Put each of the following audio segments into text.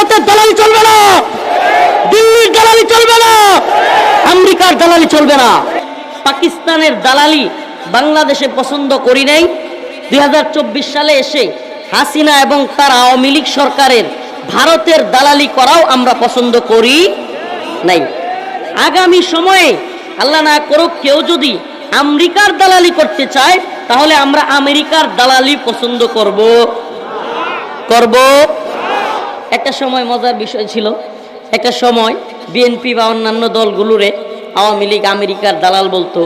ভারতের দালালি চলবে না। দিল্লির দালালি চলবে না। আমেরিকার দালালি চলবে না। পাকিস্তানের দালালি বাংলাদেশে পছন্দ করি নাই। দুই হাজার চব্বিশ সালে এসে হাসিনা এবং তার আওয়ামী লীগ সরকারের ভারতের দালালি করাও আমরা পছন্দ করি নাই। আগামী সময়ে আল্লাহ না করুক কেউ যদি আমেরিকার দালালি করতে চায়, তাহলে আমরা আমেরিকার দালালি পছন্দ করব। করব। একটা সময় মজার বিষয় ছিল। একটা সময় বিএনপি বা অন্যান্য দলগুলোরে আওয়ামী লীগ, আমেরিকার দালাল বলতো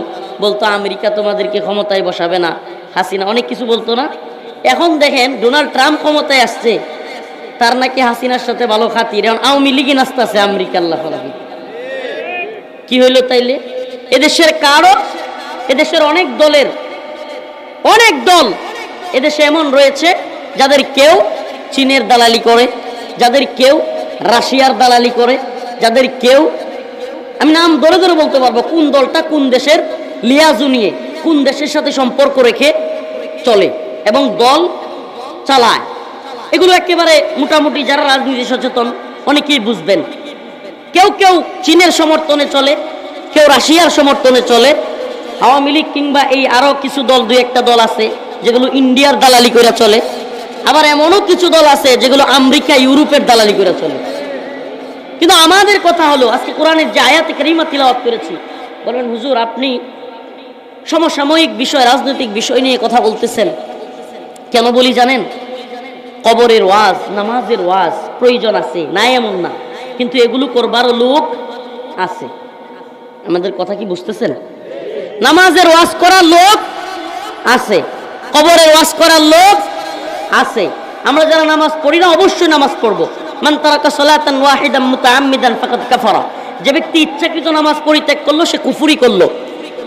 বলতো, আমেরিকা তোমাদেরকে ক্ষমতায় বসাবে না। হাসিনা অনেক কিছু বলতো না। এখন দেখেন, ডোনাল্ড ট্রাম্প ক্ষমতায় আসছে, তার নাকি হাসিনার সাথে ভালো খাতির। এখন আওয়ামী লীগই নাচতেছে আমেরিকা, আল্লাহ কি হইল তাইলে? এদেশের কারও, এদেশের অনেক দলের, অনেক দল এদেশে এমন রয়েছে, যাদের কেউ চীনের দালালি করে যাদের কেউ রাশিয়ার দালালি করে, যাদের কেউ, আমি নাম ধরে ধরে বলতে পারব, কোন দলটা কোন দেশের লিয়াজু নিয়ে, কোন দেশের সাথে সম্পর্ক রেখে চলে এবং দল চালায়। এগুলো একেবারে মোটামুটি যারা রাজনীতি সচেতন, অনেকেই বুঝবেন। কেউ কেউ চীনের সমর্থনে চলে, কেউ রাশিয়ার সমর্থনে চলে। আওয়ামী লীগ কিংবা এই আরও কিছু দল, দুই একটা দল আছে, যেগুলো ইন্ডিয়ার দালালি করে চলে। আবার এমনও কিছু দল আছে যেগুলো আমেরিকা, ইউরোপের দালালি করে চলে। কিন্তু আমাদের কথা হলো, আজকে কোরআনের যে আয়াত করিমা তিলাওয়াত করেছি, বলেন, হুজুর, আপনি সমসাময়িক বিষয়, রাজনৈতিক বিষয় নিয়ে কথা বলতেছেন। কেন বলি জানেন? কবরের ওয়াজ, নামাজের ওয়াজ প্রয়োজন আছে না এমন না। কিন্তু এগুলো করবারও লোক আছে। আমাদের কথা কি বুঝতেছেন? নামাজের ওয়াজ করার লোক আছে, কবরের ওয়াজ করার লোক আছে। আমরা যারা নামাজ পড়ি না, অবশ্যই নামাজ পড়ব। মান তারাকা যে ব্যক্তি ইচ্ছাকৃত নামাজ পরিত্যাগ করল, সে কুফুরি করল।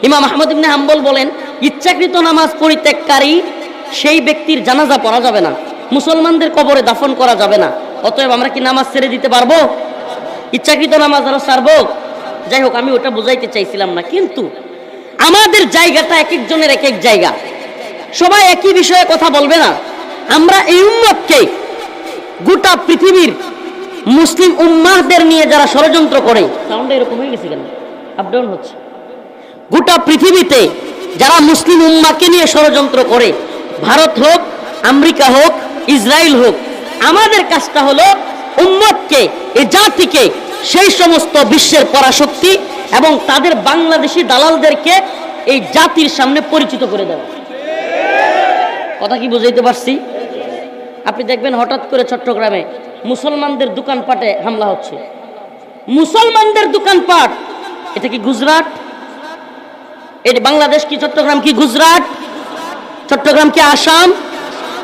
ইমাম আহমদ ইবনে হাম্বল বলেন, ইচ্ছাকৃত নামাজ পরিত্যাগকারী সেই ব্যক্তির জানাজা পড়া যাবে না। মুসলমানদের কবরে দাফন করা যাবে না। অতএব আমরা কি নামাজ ছেড়ে দিতে পারব? ইচ্ছাকৃত নামাজ আরও সারবো যাই হোক, আমি ওটা বোঝাইতে চাইছিলাম না। কিন্তু আমাদের জায়গাটা এক একজনের এক এক জায়গা। সবাই একই বিষয়ে কথা বলবে না। আমরা এই উম্মতকে গোটা পৃথিবীর মুসলিম উম্মাহদের নিয়ে যারা ষড়যন্ত্র করে সাউন্ড এরকম হয়ে গেছে কেন? আপ ডাউন হচ্ছে। গোটা পৃথিবীতে যারা মুসলিম উম্মাকে নিয়ে ষড়যন্ত্র করে, ভারত হোক, আমেরিকা হোক, ইসরায়েল হোক, আমাদের কাজটা হলো উম্মতকে, এ জাতিকে সেই সমস্ত বিশ্বের পরাশক্তি এবং তাদের বাংলাদেশি দালালদেরকে এই জাতির সামনে পরিচিত করে দেওয়া। কথা কি বুঝাইতে পারছি? আপনি দেখবেন হঠাৎ করে চট্টগ্রামে মুসলমানদের দোকানপাটে হামলা হচ্ছে। মুসলমানদের দোকানপাট, এটা কি গুজরাট? এটা বাংলাদেশ কি, চট্টগ্রাম কি গুজরাট? চট্টগ্রাম কি আসাম?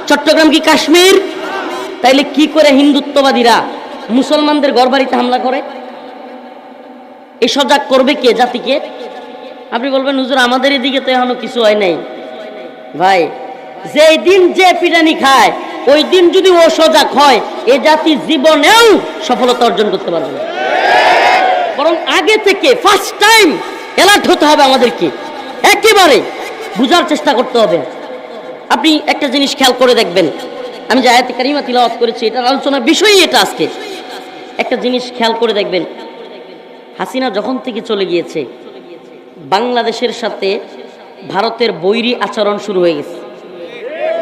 চট্টগ্রাম কি কাশ্মীর? তাইলে কি করে হিন্দুত্ববাদীরা মুসলমানদের ঘরবাড়িতে হামলা করে? এই সজাগ করবে কে জাতিকে? আপনি বলবেন, হুজুর, আমাদের এদিকে তো এখনও কিছু হয় নাই। ভাই, যেই দিন যে পিটানি খায় ওই দিন যদি ও সজাগ হয়, এ জাতি জীবনেও সফলতা অর্জন করতে পারবে না। বরং আগে থেকে ফার্স্ট টাইম অ্যালার্ট হতে হবে আমাদেরকে। একেবারে বুঝার চেষ্টা করতে হবে। আপনি একটা জিনিস খেয়াল করে দেখবেন। আমি যে আয়াতে কারিমা তিলাওয়াত করেছি, এটার আলোচনার বিষয়ই এটা আজকে। একটা জিনিস খেয়াল করে দেখবেন। হাসিনা যখন থেকে চলে গিয়েছে, বাংলাদেশের সাথে ভারতের বৈরী আচরণ শুরু হয়ে গেছে।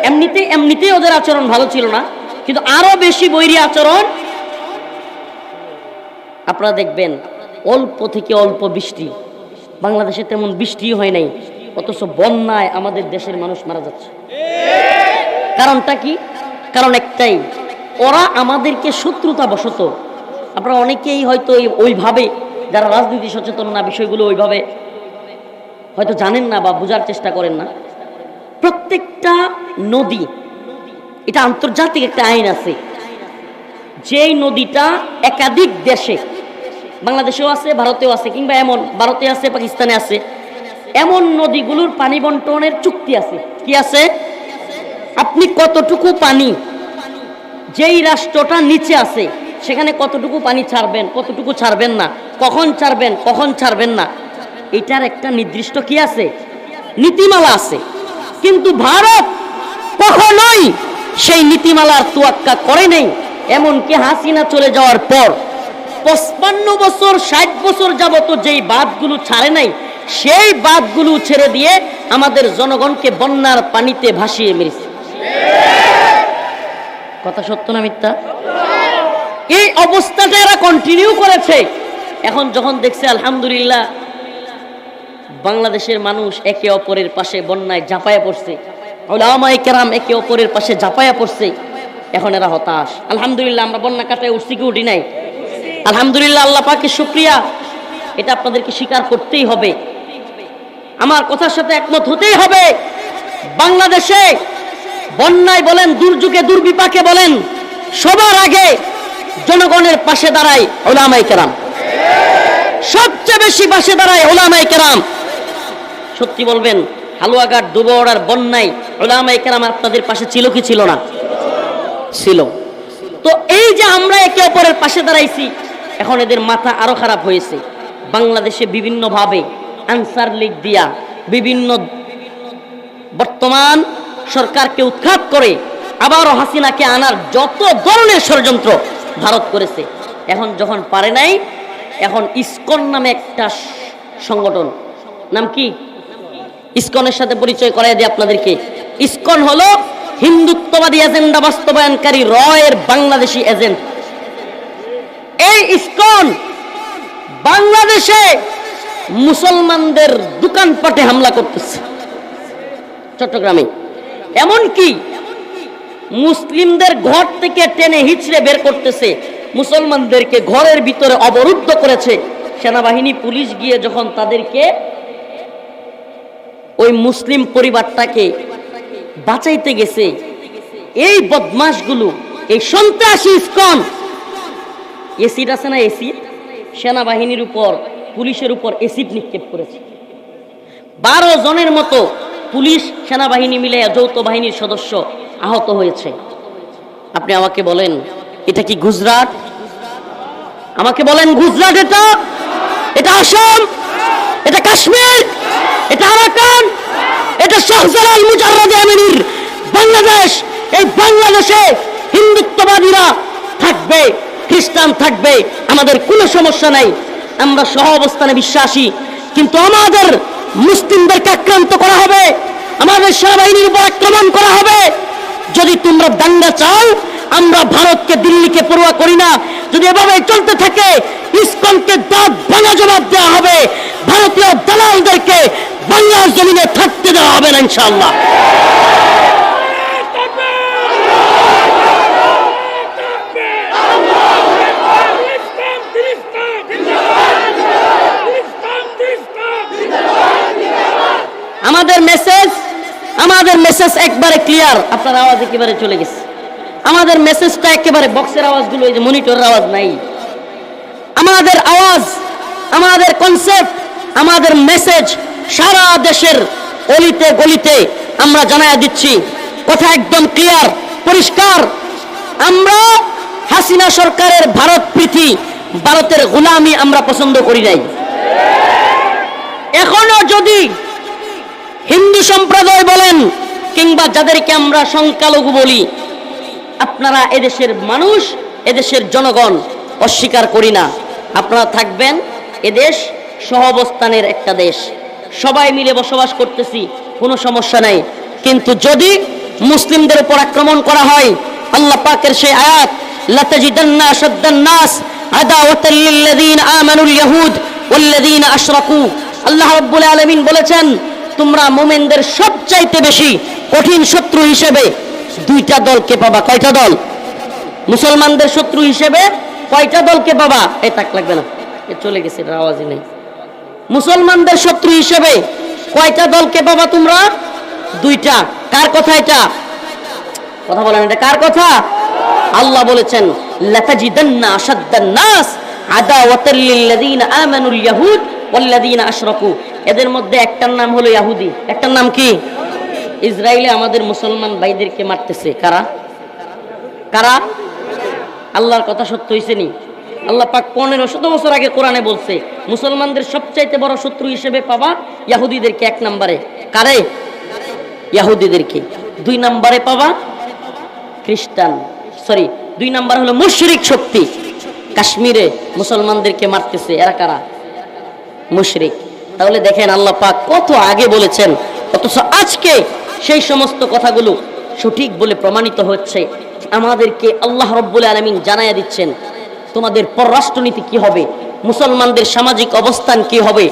এমনিতে এমনিতেই ওদের আচরণ ভালো ছিল না, কিন্তু আরও বেশি বৈরী আচরণ আপনারা দেখবেন, অল্প থেকে অল্প বৃষ্টি, বাংলাদেশে তেমন বৃষ্টি হয় নাই, অথচ বন্যায় আমাদের দেশের মানুষ মারা যাচ্ছে। কারণটা কি? কারণ একটাই, ওরা আমাদেরকে শত্রুতা বশত আপনারা অনেকেই হয়তো ওইভাবে যারা রাজনীতি সচেতন না, বিষয়গুলো ওইভাবে হয়তো জানেন না বা বোঝার চেষ্টা করেন না প্রত্যেকটা নদী, এটা আন্তর্জাতিক একটা আইন আছে, যেই নদীটা একাধিক দেশে, বাংলাদেশেও আছে, ভারতেও আছে, কিংবা এমন, ভারতে আছে, পাকিস্তানে আছে, এমন নদীগুলোর পানি বন্টনের চুক্তি আছে। কি আছে? আপনি কতটুকু পানি, যেই রাষ্ট্রটা নিচে আছে, সেখানে কতটুকু পানি ছাড়বেন, কতটুকু ছাড়বেন না, কখন ছাড়বেন কখন ছাড়বেন না, এটার একটা নির্দিষ্ট কি আছে? নীতিমালা আছে। কিন্তু ভারত কখনোই সেই নীতিমালার তোয়াক্কা করে নেই, এমনকি হাসিনা চলে যাওয়ার পর। পঁচপান্ন বছর, ষাট বছর যাবত যেই বাঁধগুলো ছাড়ে নাই, সেই বাঁধগুলো ছেড়ে দিয়ে আমাদের জনগণকে বন্যার পানিতে ভাসিয়ে মেরেছে। কথা সত্য না মিথ্যা? এই অবস্থাটা এরা কন্টিনিউ করেছে। এখন যখন দেখছে আলহামদুলিল্লাহ বাংলাদেশের মানুষ একে অপরের পাশে বন্যায় ঝাঁপায়া পড়ছে। ওলামায়ে কেরাম একে অপরের পাশে ঝাঁপায়া পড়ছে। এখন এরা হতাশ। আলহামদুলিল্লাহ, আমরা বন্যা কাটায় উঠছি কি উঠি নাই? আলহামদুলিল্লাহ, আল্লাহ পাকে শুক্রিয়া। এটা আপনাদেরকে স্বীকার করতেই হবে। আমার কথার সাথে একমত হতেই হবে। বাংলাদেশে বন্যায় বলেন, দুর্যোগে, দুর্বিপাকে বলেন, সবার আগে জনগণের পাশে দাঁড়ায় ওলামাই কেরাম। সবচেয়ে বেশি পাশে দাঁড়ায় ওলামাই কেরাম। সত্যি বলবেন, হালুয়াঘাট দুবড়ার বন্যায় ওলামাই কেরাম আপনাদের পাশে ছিল কি ছিল না? ছিল। তো এই যে আমরা একে অপরের পাশে দাঁড়াইছি, এখন এদের মাথা আরও খারাপ হয়েছে। বাংলাদেশে বিভিন্নভাবে আনসার লিগ দিয়া বিভিন্ন বর্তমান সরকারকে উৎখাত করে আবারও হাসিনাকে আনার যত ধরনের ষড়যন্ত্র ভারত করেছে, এখন যখন পারে নাই, এখন ইস্কন নামে একটা সংগঠন। নাম কি? ইসকনের সাথে পরিচয় করাই দিই আপনাদেরকে। ইসকন হলো হিন্দুত্ববাদী এজেন্ডা বাস্তবায়নকারী রয়ের বাংলাদেশি এজেন্ট। এই ইসকন বাংলাদেশে মুসলমানদের দোকানপাটে হামলা করতেছে চট্টগ্রামে। এমনকি মুসলিমদের ঘর থেকে টেনে হিচড়ে বের করতেছে, মুসলমানদেরকে ঘরের ভিতরে অবরুদ্ধ করেছে সেনাবাহিনী, পুলিশ গিয়ে যখন তাদেরকে ওই মুসলিম পরিবারটাকে বাঁচাইতে গেছে। এই বদমাসগুলো এই সন্ত্রাসী ইস্কন এসিড আছে না এসিড সেনাবাহিনীর উপর, পুলিশের উপর এসিড নিক্ষেপ করেছে। বারো জনের মতো পুলিশ, সেনাবাহিনী মিলে যৌথ বাহিনীর সদস্য আহত হয়েছে। আপনি আমাকে বলেন, এটা কি গুজরাট? আমাকে বলেন, গুজরাট এটা? এটা আসাম? এটা কাশ্মীর? এটা আরাকান এটা শাহজালাল মুজাররাদ আমিনীর বাংলাদেশ। এই বাংলাদেশে হিন্দুত্ববাদীরা থাকবে, খ্রিস্টান থাকবে, আমাদের কোনো সমস্যা নাই। আমরা সহ অবস্থানে বিশ্বাসী। কিন্তু আমাদের মুসলিমদেরকে আক্রান্ত করা হবে, আমাদের সেনাবাহিনীর উপর আক্রমণ করা হবে। যদি তোমরা দাঙ্গা চাও, আমরা ভারতকে, দিল্লিকে পড়ুয়া করি না। যদি এভাবে চলতে থাকে, ইসকনকে দাঁত ভাঙা জবাব দেওয়া হবে। ভারতীয় দালালদেরকে বাংলার জমিনে থাকতে দেওয়া হবে না, ইনশাআল্লাহ। আমাদের মেসেজ আমাদের মেসেজ একবারে ক্লিয়ার আপনার আওয়াজ একেবারে চলে গেছে। আমাদের মেসেজটা একেবারে বক্সের আওয়াজগুলো, এই যে মনিটরের আওয়াজ নাই। আমাদের আওয়াজ, আমাদের কনসেপ্ট আমাদের মেসেজ সারা দেশের অলিতে গলিতে আমরা জানাই দিচ্ছি। কথা একদম ক্লিয়ার পরিষ্কার। আমরা হাসিনা সরকারের ভারত প্রীতি ভারতের গোলামি আমরা পছন্দ করি নাই। এখনও যদি হিন্দু সম্প্রদায় বলেন, কিংবা যাদেরকে আমরা সংখ্যালঘু বলি, আপনারা এদেশের মানুষ, এদেশের জনগণ অস্বীকার করি না। আপনারা থাকবেন এদেশ সহাবস্থানের একটা দেশ। সবাই মিলে বসবাস করতেছি, কোনো সমস্যা নাই। কিন্তু যদি মুসলিমদের উপর আক্রমণ করা হয়, আল্লাহ পাকের সেই আয়াত, লাতাজিদান্না আশাদ্দান নাস আদাওয়াতাল লিল্লাযীন আমানুল ইয়াহুদ ওয়াল্লাযীন আশরাকু। আল্লাহ রাব্বুল আলামিন বলেছেন, তোমরা মোমেনদের সবচাইতে বেশি কঠিন শত্রু হিসেবে দুইটা দলকে পাবা। কয়টা দল? মুসলমানদের শত্রু হিসেবে কয়টা দলকে পাবা? এ তাক লাগবে না। চলে গেছে আওয়াজই নেই। মুসলমানদের শত্রু হিসেবে কয়টা দলকে পাবা তোমরা? দুইটা। কার কথা এটা? কথা বলেন এটা কার কথা? আল্লাহ বলেছেন, লাতাজিদান্না আশাদ্দান নাস আদাওয়াতাল লিল্লাযীনা আমানুল ইয়াহুদ ওয়াল্লাযীনা আশরাকু। এদের মধ্যে একটার নাম হলো ইহুদি একটার নাম কি? ইসরায়েলে আমাদের মুসলমান ভাইদেরকে মারতেছে। কারা? কারা? আল্লাহর কথা সত্য হয়েছে নি? আল্লাহ পাক পনেরো শত বছর আগে কোরআনে বলছে, মুসলমানদের সবচাইতে বড় শত্রু হিসেবে পাবা ইয়াহুদিদেরকে এক নম্বরে। কারে? ইয়াহুদিদেরকে। দুই নম্বরে পাবা খ্রিস্টান। সরি, দুই নাম্বার হলো মুশরিক শক্তি। কাশ্মীরে মুসলমানদেরকে মারতেছে। এরা কারা? মুশরিক। তাহলে দেখেন আল্লাহ পাক কত আগে বলেছেন, অথচ আজকে সেই সমস্ত কথাগুলো সঠিক বলে প্রমাণিত হচ্ছে। আমাদেরকে আল্লাহ রব্বুল আলমিন জানাইয়া দিচ্ছেন তোমাদের পররাষ্ট্রনীতি কি হবে? মুসলমানদের সামাজিক অবস্থান কি হবে?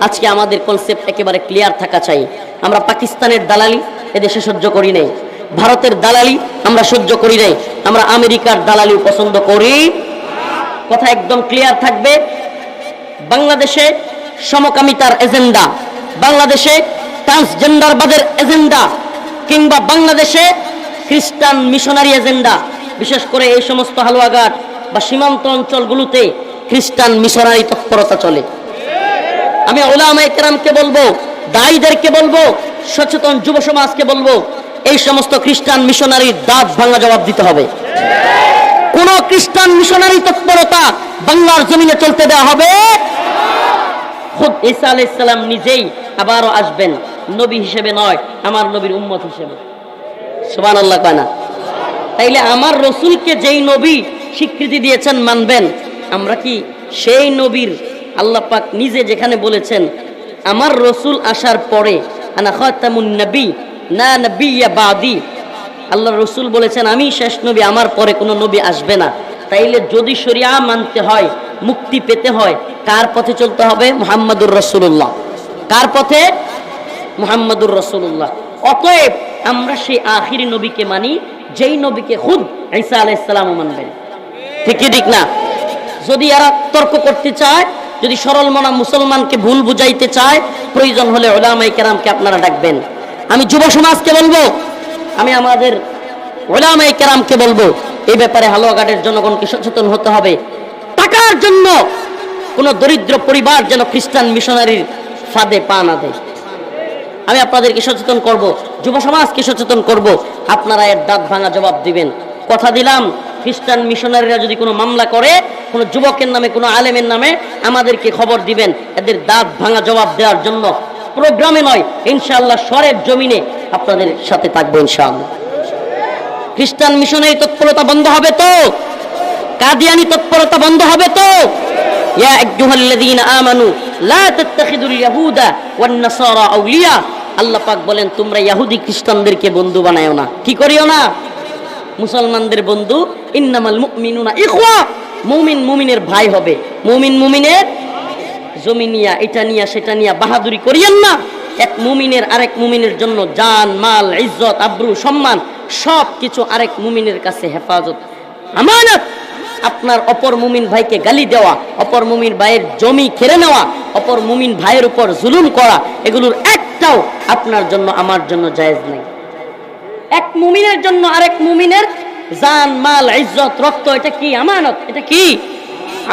আজকে আমাদের কনসেপ্ট একেবারে ক্লিয়ার থাকা চাই। আমরা পাকিস্তানের দালালি এদেশে সহ্য করি নাই। ভারতের দালালি আমরা সহ্য করি নাই। আমরা আমেরিকার দালালি পছন্দ করি। কথা একদম ক্লিয়ার থাকবে। বাংলাদেশে সমকামিতার এজেন্ডা। বাংলাদেশে ট্রান্সজেন্ডারবাদের এজেন্ডা। কিংবা বাংলাদেশে খ্রিস্টান মিশনারি এজেন্ডা। বিশেষ করে এই সমস্ত হালুয়াঘাট। বা সীমান্ত অঞ্চলগুলোতে খ্রিস্টান মিশনারি তৎপরতা চলে। আমি ওলামা একরামকে বলব, দায়ীদেরকে বলব, সচেতন যুব সমাজকে বলব, এই সমস্ত খ্রিস্টান মিশনারির দাঁত ভাঙা জবাব দিতে হবে। কোন খ্রিস্টান মিশনারি তৎপরতা বাংলার জমিনে চলতে দেওয়া হবে? খুদ ঈসা আলাইসাল্লাম নিজেই আবারও আসবেন, নবী হিসেবে নয়, আমার নবীর উম্মত হিসেবে। সুবান আল্লাহ কয় না? তাইলে আমার রসুলকে যেই নবী স্বীকৃতি দিয়েছেন মানবেন। আমরা কি সেই নবীর আল্লাহ পাক নিজে যেখানে বলেছেন, আমার রসুল আসার পরে না আল্লাহ রসুল বলেছেন, আমি শেষ নবী, আমার পরে কোনো নবী আসবে না। তাইলে যদি শরিয়া মানতে হয়, মুক্তি পেতে হয়, কার পথে চলতে হবে? মোহাম্মদুর রসুল্লাহ কার পথে? মোহাম্মদুর রসুল্লাহ অতএব আমরা সেই আখিরি নবীকে মানি, যেই নবীকে খুদ ঈসা আলাইসালামও মানবেন। ঠিকই ঠিক না। যদি এরা তর্ক করতে চায়, যদি সরল মনা মুসলমানকে ভুল বুঝাইতে চায়, প্রয়োজন হলে ওলামাই কেরামকে আপনারা ডাকবেন। আমি যুব সমাজকে বলব, আমি আমাদের ওলামাই কেরামকে বলব এই ব্যাপারে হালুয়াঘাটের জনগণকে সচেতন হতে হবে। টাকার জন্য কোন দরিদ্র পরিবার যেন খ্রিস্টান মিশনারির ফাঁদে পা না দেয়। আমি আপনাদেরকে সচেতন করব, যুব সমাজকে সচেতন করব। আপনারা এর দাঁত ভাঙা জবাব দিবেন। কথা দিলাম খ্রিস্টান মিশনারিরা যদি কোনো মামলা করে, কোনো যুবকের নামে, কোনো আলেমের নামে আমাদেরকে খবর দিবেন, এদের দাঁত ভাঙা জবাব দেওয়ার জন্য প্রোগ্রামে নয়, ইনশাআল্লাহ সরের জমিনে আপনাদের সাথে থাকব ইনশাআল্লাহ। খ্রিস্টান মিশনারি তৎপরতা বন্ধ হবে তো? কাদিয়ানি তৎপরতা বন্ধ হবে তো? ইয়া আইয়ুহাল্লাযীনা আমানু, লা তাত্তাখিদুল ইয়াহুদা ওয়ান নাসারা আউলিয়া। আল্লাহ পাক বলেন, তোমরা ইহুদি খ্রিস্টানদেরকে বন্ধু বানায়ও না। কি করিও না? মুসলমানদের বন্ধু, ইন্নামাল মুমিনুনা ইখওয়া। মুমিন মুমিনের ভাই হবে। মুমিন মুমিনের জমি নিয়া এটা নিয়া, সেটা নিয়া বাহাদুরি করিয়েন না। এক মুমিনের আরেক মুমিনের জন্য জান, মাল, ইজ্জত, আব্রু, সম্মান সব কিছু আরেক মুমিনের কাছে হেফাজত। আমানত! আপনার অপর মুমিন ভাইকে গালি দেওয়া, অপর মুমিন ভাইয়ের জমি কেড়ে নেওয়া, অপর মুমিন ভাইয়ের উপর জুলুম করা, এগুলোর একটাও আপনার জন্য, আমার জন্য জায়েজ নাই। এক মুমিনের জন্য আরেক মুমিনের জান, মাল, ইজ্জত, রক্ত, এটা কি আমানত? এটা কি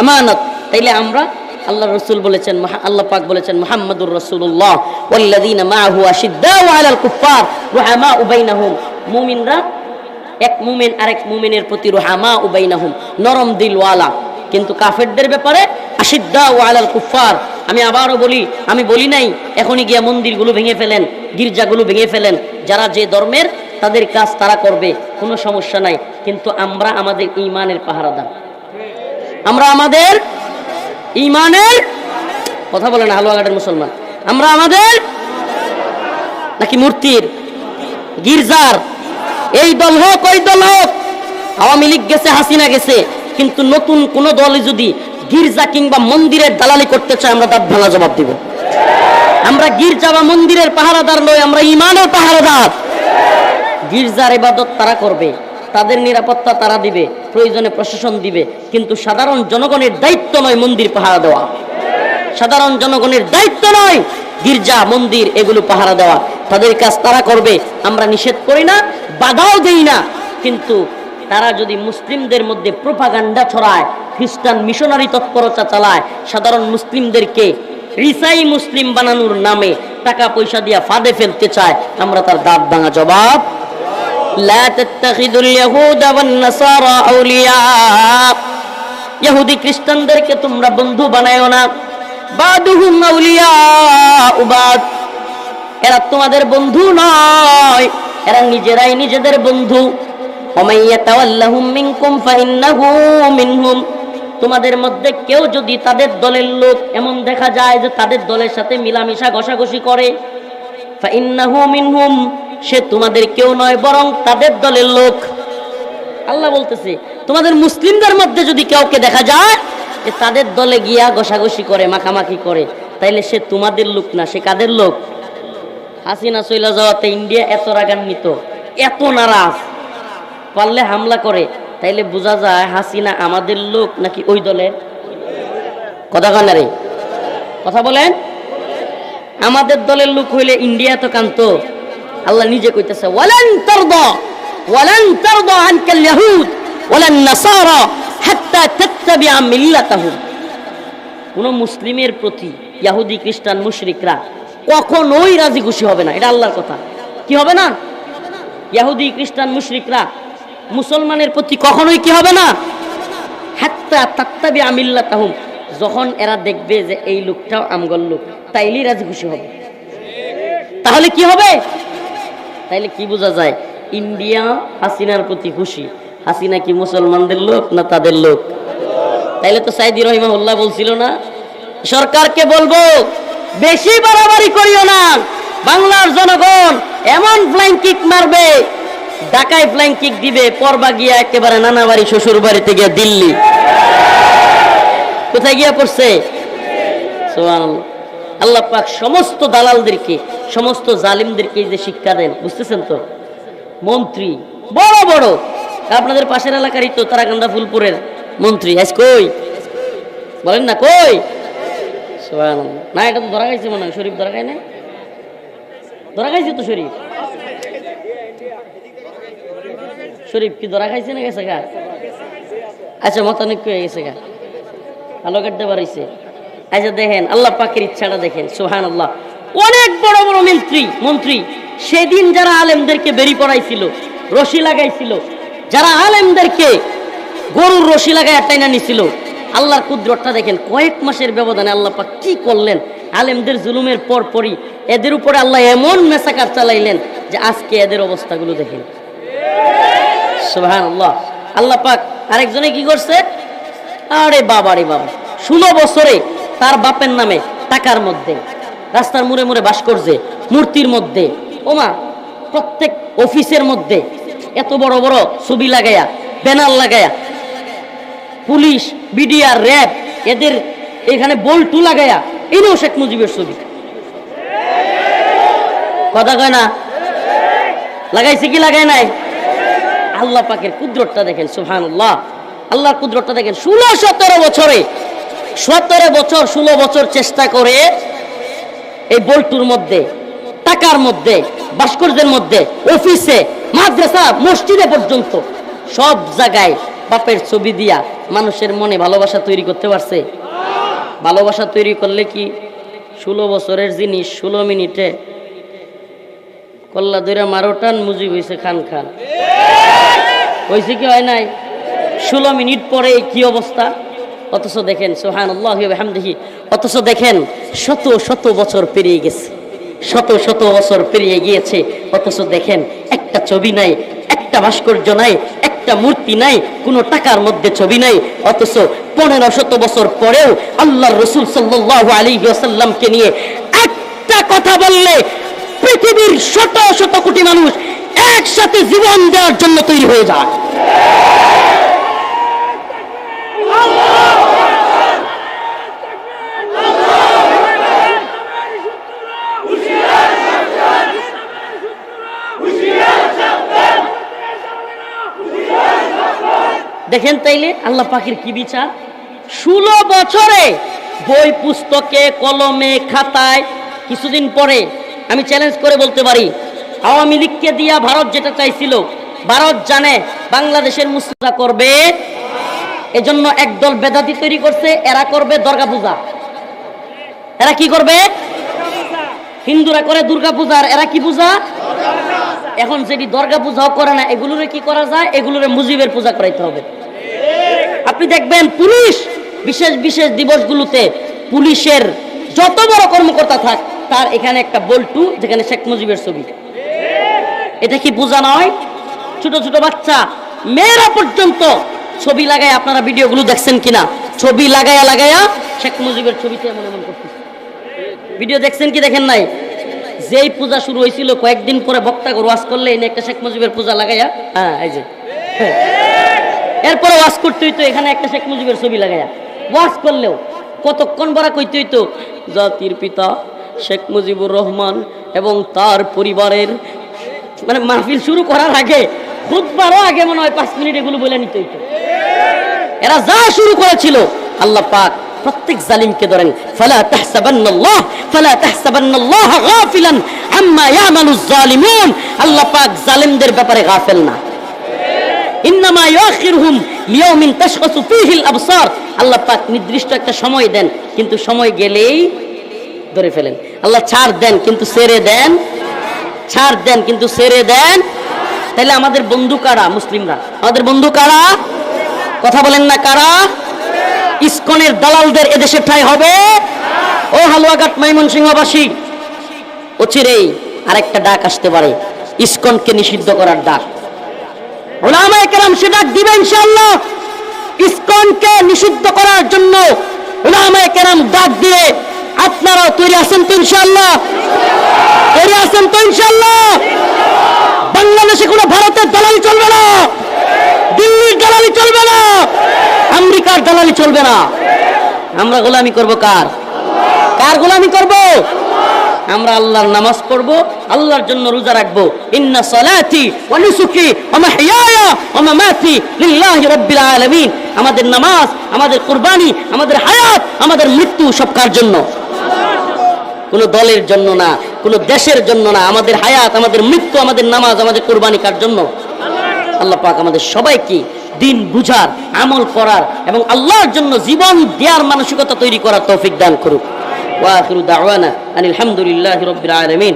আমানত? তাইলে আমরা আল্লাহ রসুল বলেছেন আল্লাহ পাক বলেছেন, মুহাম্মাদুর রাসূলুল্লাহ, ওয়াল্লাযীনা মাআহু আশিদ্দাউ আলাল কুফফার, রুহামাউ বাইনাহুম। মুমিনরা এক মুমিন আরেক মুমিনের প্রতি রুহামা উবাইনাহুম নরম দিলওয়ালা। কিন্তু কাফেরদের ব্যাপারে আশিদ্দাউ আলাল কুফফার, আমি আবারও বলি, আমি বলি নাই, এখনই গিয়া মন্দিরগুলো ভেঙে ফেলেন, গির্জাগুলো ভেঙে ফেলেন, যারা যে ধর্মের তাদের কাজ তারা করবে, কোনো সমস্যা নাই। কিন্তু আমরা আমাদের ইমানের পাহারাদার। আমরা আমাদের ইমানের কথা বলেন হালুয়াঘাটের মুসলমান। আমরা আমাদের নাকি মূর্তির? গির্জার। এই দল হোক, ওই দল হোক। আওয়ামী লীগ গেছে, হাসিনা গেছে। কিন্তু নতুন কোন দলে যদি গির্জা কিংবা মন্দিরের দালালি করতে চায়, আমরা দাঁত ভাঙা জবাব দিব। আমরা গির্জা বা মন্দিরের পাহারাদার নই, আমরা ইমানের পাহারাদার। গির্জার ইবাদত তারা করবে, তাদের নিরাপত্তা তারা দিবে, প্রয়োজনে প্রশাসন দিবে, কিন্তু সাধারণ জনগণের দায়িত্ব নয় মন্দির পাহারা দেওয়া। সাধারণ জনগণের দায়িত্ব নয় গির্জা, মন্দির এগুলো পাহারা দেওয়া। তাদের কাজ তারা করবে, আমরা নিষেধ করি না, বাধাও দেই না, কিন্তু তারা যদি মুসলিমদের মধ্যে প্রোপাগান্ডা ছড়ায়, খ্রিস্টান মিশনারি তৎপরতা চালায়, সাধারণ মুসলিমদেরকে রিসাই মুসলিম বানানোর নামে টাকা পয়সা দিয়া ফাঁদে ফেলতে চায়, আমরা তার দাঁত ভাঙা জবাব لا تتخذوا اليهود والنصارى أولياء ইহুদি খ্রিস্টানদেরকে তোমরা বন্ধু বানায়ো না বাদুহুম আউলিয়া উবাদ এরা তোমাদের বন্ধু নয় এরা নিজেরাই নিজেদের বন্ধু ومن يتولهم منكم فإنه منهم তোমাদের মধ্যে কেউ যদি তাদের দলের লোক এমন দেখা যায় যে তাদের দলের সাথে মিলামিশা ঘষাঘষি করে ফাইন্নাহু মিনহুম সে তোমাদের কেউ নয়, বরং তাদের দলের লোক। আল্লাহ বলতেছে, তোমাদের মুসলিমদের মধ্যে যদি কাউকে দেখা যায় তাদের দলে গিয়া ঘষাঘষি করে, মাখামাখি করে, তাইলে সে তোমাদের লোক না, সে কাদের লোক? হাসিনা চইলা যাওয়াতে ইন্ডিয়া এত রাগান্বিত, এত নারাজ। পারলে হামলা করে, তাইলে বোঝা যায় হাসিনা আমাদের লোক নাকি ওই দলের কথা কন কথা বলেন। আমাদের দলের লোক হইলে ইন্ডিয়া তো কান্ত আল্লাহ নিজে কইতেছে, ওয়ালান তারদা ওয়ালান তারদা আনকাল ইয়াহুদ, ওয়ালান নাসারা হাত্তা তাত্তাবিআ মিল্লাতাহুম। কোন মুসলিমের প্রতি ইহুদি খ্রিস্টান, মুশরিকরা কখনোই রাজি খুশি হবে না, এটা আল্লাহর কথা। কি হবে না? ইহুদি খ্রিস্টান, মুশরিকরা মুসলমানের প্রতি কখনোই কি হবে না? হাত্তা তাত্তাবি আমিল্লা তাহুম যখন এরা দেখবে যে এই লোকটাও আমগল লোক, তাইলেই রাজি খুশি হবে। তাহলে কি হবে? তাইলে কি বোঝা যায়? ইন্ডিয়া হাসিনার প্রতি খুশি। হাসিনা কি মুসলমানদের লোক না তাদের লোক? তাইলে তো সাইদি রহিমাউল্লাহ বলছিল না, সরকারকে বলব, বেশি বাড়াবাড়ি করিও না। বাংলার জনগণ এমন ফ্লাইং কিক মারবে, ঢাকায় ফ্লাইং কিক দিবে, পরবা গিয়া একেবারে নানা বাড়ি শ্বশুর বাড়িতে গিয়া দিল্লি। কোথায় গিয়া পড়ছে? সুবহানাল্লাহ। আল্লাহ পাক সমস্ত দালালদেরকে, সমস্ত জালিমদেরকে যে শিক্ষা দেন, বুঝতেছেন তো? মন্ত্রী, বড় বড়। আপনাদের পাশের এলাকারই তো তারাকান্দা ফুলপুরের মন্ত্রী। আজ কই? বলেন না, কই? না, এটা তো ধরা খাইছে মনে হয়, শরীফ ধরা খায় না ধরা খাইছে তো শরীফ? শরীফ কি ধরা খাইছে না গেছে গা? আচ্ছা মতানিক হয়ে গেছে গা। আলো কাটতে পারিছে। আচ্ছা দেখেন, আল্লাহ পাকের ইচ্ছাটা দেখেন সোহান আল্লাহ অনেক বড় বড় মন্ত্রী মন্ত্রী, সেদিন যারা আলেমদেরকে বেরি পড়াইছিল, রশি লাগাইছিল, যারা আলেমদেরকে গরুর রশি লাগাই টাইনা নিছিল, আল্লাহর কুদরতটা দেখেন, কয়েক মাসের ব্যবধানে আল্লাহ পাক কি করলেন? আলেমদের জুলুমের পর পরই এদের উপরে আল্লাহ এমন মেসাকার চালাইলেন যে আজকে এদের অবস্থাগুলো দেখেন। সোহান আল্লাহ আল্লাহ পাক আরেকজনে কি করছে? আরে বাবা রে বাবা ষোলো বছরে তার বাপের নামে টাকার মধ্যে, রাস্তার মুড়ে মুড়ে বাস করছে মূর্তির মধ্যে। ওমা, প্রত্যেক অফিসের মধ্যে এত বড় বড় ছবি লাগায়া, ব্যানার লাগায়া। পুলিশ, বিডিআর, র্যাব, এদের এখানে বল্টু লাগায়া এনেও শেখ মুজিবের ছবি। কথা কয় না? লাগাইছে কি, লাগায় নাই? আল্লাহ পাকের কুদরতটা দেখেন সুহান আল্লাহ আল্লাহর কুদরতটা দেখেন, ষোলো সতেরো বছরে সতেরো বছর, ষোলো বছর চেষ্টা করে এই বল্টুর মধ্যে, টাকার মধ্যে, ভাস্কর্যের মধ্যে, অফিসে, মাদ্রাসা, মসজিদে পর্যন্ত সব জায়গায় বাপের ছবি দিয়া মানুষের মনে ভালোবাসা তৈরি করতে পারছে। ভালোবাসা তৈরি করলে কি ষোলো বছরের জিনিস ষোলো মিনিটে কল্লা দৈরা মারোটান মুজিব হয়েছে খান খান। হয়েছে কি হয় নাই? ষোলো মিনিট পরে কি অবস্থা? অথচ দেখেন সোহান অথচ দেখেন, শত শত বছর পেরিয়ে গেছে। শত শত বছর পেরিয়ে গিয়েছে, অথচ দেখেন, একটা ছবি নাই, একটা ভাস্কর্য নাই, একটা মূর্তি নাই, কোনো টাকার মধ্যে ছবি নাই, অথচ পনেরো শত বছর পরেও আল্লাহ রসুল সাল্লাহ আলী আসাল্লামকে নিয়ে একটা কথা বললে পৃথিবীর শত শত কোটি মানুষ একসাথে জীবন দেওয়ার জন্য তৈরি হয়ে যায়। দেখেন তাইলে আল্লাহ পাখির কি বিচার? ষোলো বছরে বই পুস্তকে, কলমে, খাতায় কিছুদিন পরে আমি চ্যালেঞ্জ করে বলতে পারি, আওয়ামী লীগকে দিয়া ভারত যেটা চাইছিল, ভারত জানে বাংলাদেশের মুসলিমরা করবে। এজন্য একদল বেদাতি তৈরি করছে, এরা করবে দুর্গা পূজা এরা কি করবে? হিন্দুরা করে দুর্গা পূজা আর এরা কি পূজা? এখন যেটি দুর্গা পূজাও করে না, এগুলোরে কি করা যায়? এগুলোরে মুজিবের পূজা করাইতে হবে। আপনি দেখবেন পুলিশ, বিশেষ বিশেষ দিবসগুলোতে পুলিশের যত বড় কর্মকর্তা থাক, তার এখানে একটা বল্টু, যেখানে শেখ মুজিবের ছবি। এটা কি পূজা নয়? ছোট ছোট বাচ্চা, মেয়েরা পর্যন্ত ছবি লাগায় আপনারা ভিডিওগুলো দেখছেন কিনা? ছবি লাগায়া লাগায়া শেখ মুজিবের ছবিতে এমন এমন করতেছে। ভিডিও দেখছেন কি, দেখেন নাই? যেই পূজা শুরু হয়েছিল, কয়েকদিন পরে বক্তা ওয়াজ করলে এনে একটা শেখ মুজিবের পূজা লাগাইয়া হ্যাঁ এই যে। এরপরে ওয়াজ করতে হইতো, এখানে একটা শেখ মুজিবের ছবি লাগাইয়া। ওয়াজ করলেও, কতক্ষণ বড়া কইতে হইতো, জাতির পিতা শেখ মুজিবুর রহমান এবং তার পরিবারের মানে মাহফিল শুরু করার আগে, খুদবারও আগে মনে হয় পাঁচ মিনিট এগুলো বলে নিতে হইতো। এরা যা শুরু করেছিল, আল্লাহ পাক প্রত্যেক জালিমকে ধরেন, ফালা তাহসাবান্নাল্লাহ ফালা তাহসাবান্নাল্লাহ গাফিলান আম্মা ইয়ামালুজ জালিমুন। আল্লাহ পাক জালিমদের ব্যাপারে গাফেল না। ইন্নামা ইয়াখিরহুম লিয়াউমিন তাশখাসু ফীহিল আবসার। আল্লাহ পাক নির্দিষ্ট একটা সময় দেন, কিন্তু সময় গেলেই ধরে ফেলেন। আল্লাহ ছাড় দেন, কিন্তু সেরে দেন। ছাড় দেন, কিন্তু সেরে দেন। তাহলে আমাদের বন্ধু কারা? মুসলিমরা। আমাদের বন্ধু কারা? কথা বলেন না কারা? ইসকনের দালালদের এদেশে ঠাই হবে। ও হালুয়াঘাট মাইমন সিংহবাসী অচিরেই আরেকটা ডাক আসতে পারে। ইসকনকে নিষিদ্ধ করার ডাক। ওলামায়ে কেরাম সে ডাক দিবে ইনশাআল্লাহ। ইসকনকে নিষিদ্ধ করার জন্য ওলামায়ে কেরাম ডাক দিয়ে আপনারাও তৈরি আছেন তো ইনশাআল্লাহ। তৈরি আছেন তো ইনশাআল্লাহ। বাংলাদেশে কোনো ভারতের দালালি চলবে না। দিল্লির দালালি চলবে না। আমেরিকার দালালি চলবে না। আমরা গোলামি করব কার? কার গোলামি করব? আমরা আল্লাহর নামাজ পড়ব। আল্লাহর জন্য রোজা রাখব। ইন্না আমাদের নামাজ, আমাদের কুরবানি, আমাদের হায়াত, আমাদের মৃত্যু সব কার জন্য? কোন দলের জন্য না, কোন দেশের জন্য না। আমাদের হায়াত, আমাদের মৃত্যু, আমাদের নামাজ, আমাদের কোরবানি কার জন্য? আল্লাহ পাক আমাদের সবাইকে দিন বুঝার, আমল করার এবং আল্লাহর জন্য জীবন দেওয়ার মানসিকতা তৈরি করার তৌফিক দান করুক। ওয়া আখিরু দাওয়ানা আনিল হামদুলিল্লাহি রাব্বিল আলামিন।